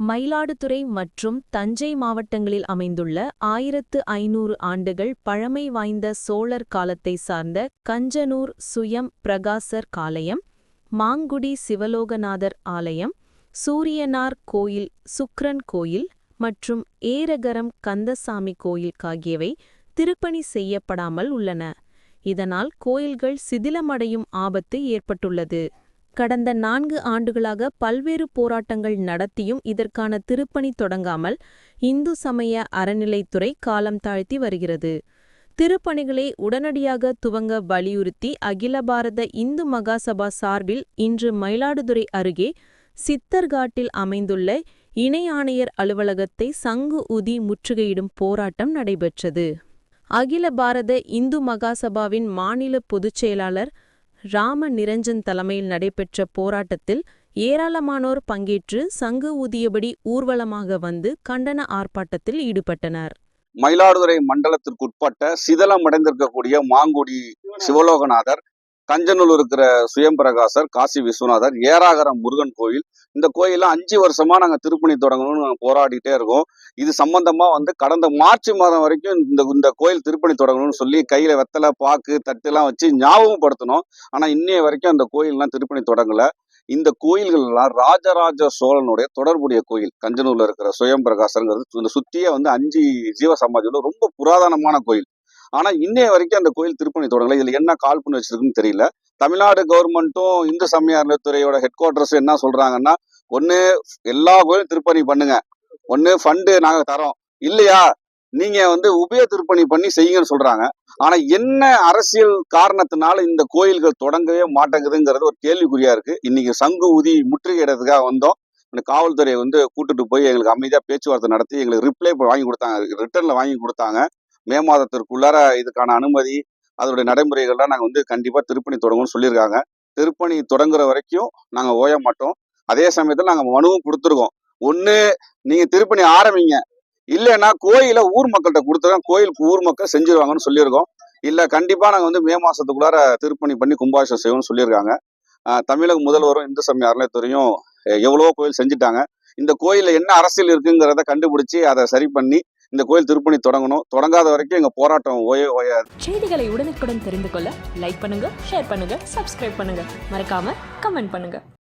மயிலாடுதுறை மற்றும் தஞ்சை மாவட்டங்களில் அமைந்துள்ள ஆயிரத்து ஐநூறு ஆண்டுகள் பழமை வாய்ந்த சோழர் காலத்தை சார்ந்த கஞ்சனூர் சுயம் பிரகாசர் ஆலயம் மாங்குடி சிவலோகநாதர் ஆலயம் சூரியனார் கோயில் சுக்ரன் கோயில் மற்றும் ஏரகரம் கந்தசாமி கோயில் ஆகியவை திருப்பணி செய்யப்படாமல் உள்ளன. இதனால் கோயில்கள் சிதிலமடையும் ஆபத்து ஏற்பட்டுள்ளது. கடந்த நான்கு ஆண்டுகளாக பல்வேறு போராட்டங்கள் நடத்தியும் இதற்கான திருப்பணி தொடங்காமல் இந்து சமய அறநிலைத்துறை காலம் தாழ்த்தி வருகிறது. திருப்பணிகளை உடனடியாக துவங்க வலியுறுத்தி அகில பாரத இந்து மகாசபா சார்பில் இன்று மயிலாடுதுறை அருகே சித்தர்காட்டில் அமைந்துள்ள இணை ஆணையர் அலுவலகத்தை சங்கு உதி முற்றுகையிடும் போராட்டம் நடைபெற்றது. அகில பாரத இந்து மகாசபாவின் மாநில பொதுச் செயலாளர் ராம நிரஞ்சன் தலைமையில் நடைபெற்ற போராட்டத்தில் ஏராளமானோர் பங்கேற்று சங்கு ஊதியபடி ஊர்வலமாக வந்து கண்டன ஆர்ப்பாட்டத்தில் ஈடுபட்டனர். மயிலாடுதுறை மண்டலத்திற்குட்பட்ட சிதலமடைந்திருக்கக்கூடிய மாங்குடி சிவலோகநாதர் கஞ்சனூர் இருக்கிற சுயம்பிரகாசர் காசி விஸ்வநாதர் ஏராகரம் முருகன் கோயில். இந்த கோயில அஞ்சு வருஷமா நாங்க திருப்பணி தொடங்கணும்னு நாங்கள் போராடிட்டே இருக்கோம். இது சம்பந்தமா வந்து கடந்த மார்ச் மாதம் வரைக்கும் இந்த இந்த கோயில் திருப்பணி தொடங்கணும்னு சொல்லி கையில வெத்தலை பாக்கு தட்டுலாம் வச்சு ஞாபகப்படுத்தணும் ஆனா இன்னைய வரைக்கும் அந்த கோயில்லாம் திருப்பணி தொடங்கல. இந்த கோயில்கள்லாம் ராஜராஜ சோழனுடைய தொடர்புடைய கோயில். கஞ்சனூர்ல இருக்கிற சுயம் பிரகாசங்கிறது இந்த சுத்தியே வந்து அஞ்சு ஜீவ சமாதியோட ரொம்ப புராதனமான கோயில். ஆனா இன்னைய வரைக்கும் அந்த கோயில் திருப்பணி தொடங்கல. இதுல என்ன கால் பண்ணி வச்சிருக்குன்னு தெரியல. தமிழ்நாடு கவர்மெண்ட்டும் இந்து சமய ஹெட் குவார்டர்ஸ் என்ன சொல்றாங்கன்னா ஒண்ணு எல்லா கோயிலும் திருப்பணி பண்ணுங்க. ஒண்ணு ஃபண்டு நாங்க தரோம். இல்லையா? நீங்க வந்து உபய திருப்பணி பண்ணி செய்யுங்கன்னு சொல்றாங்க. ஆனா என்ன அரசியல் காரணத்தினால இந்த கோயில்கள் தொடங்கவே மாட்டேங்குதுங்கிறது ஒரு கேள்விக்குறியா இருக்கு. இன்னைக்கு சங்கு ஊதி முற்றுகையிடறதுக்காக வந்தோம். இந்த காவல்துறை வந்து கூட்டுட்டு போய் எங்களுக்கு அமைதியா பேச்சுவார்த்தை நடத்தி எங்களுக்கு ரிப்ளை வாங்கி கொடுத்தாங்க. ரிட்டர்ன்ல வாங்கி கொடுத்தாங்க. மே மாதத்திற்குள்ளார இதுக்கான அனுமதி அதோடைய நடைமுறைகள்லாம் நாங்கள் வந்து கண்டிப்பாக திருப்பணி தொடங்கும்னு சொல்லியிருக்காங்க. திருப்பணி தொடங்குற வரைக்கும் நாங்கள் ஓய மாட்டோம். அதே சமயத்தில் நாங்கள் மனுவும் கொடுத்துருக்கோம். ஒன்று நீங்கள் திருப்பணி ஆரம்பிங்க. இல்லைன்னா கோயிலை ஊர் மக்கள்கிட்ட கொடுத்துருக்கோம் கோயிலுக்கு ஊர் மக்கள் செஞ்சுருவாங்கன்னு சொல்லியிருக்கோம். இல்லை கண்டிப்பாக நாங்கள் வந்து மே மாதத்துக்குள்ளார திருப்பணி பண்ணி கும்பாபிஷேகம் செய்வோம்னு சொல்லியிருக்காங்க. தமிழக முதல்வரும் இந்து சமய அறநிலையத்துறையும் எவ்வளவோ கோயில் செஞ்சுட்டாங்க. இந்த கோயிலில் என்ன அரசியல் இருக்குங்கிறத கண்டுபிடிச்சி அதை சரி பண்ணி இந்த கோயில் திருப்பணி தொடங்கணும். தொடங்காத வரைக்கும் எங்க போராட்டம் ஓயே ஓயாது. செய்திகளை உடனுக்குடன் தெரிந்து கொள்ள லைக் பண்ணுங்க ஷேர் பண்ணுங்க சப்ஸ்கிரைப் பண்ணுங்க. மறக்காம கமெண்ட் பண்ணுங்க.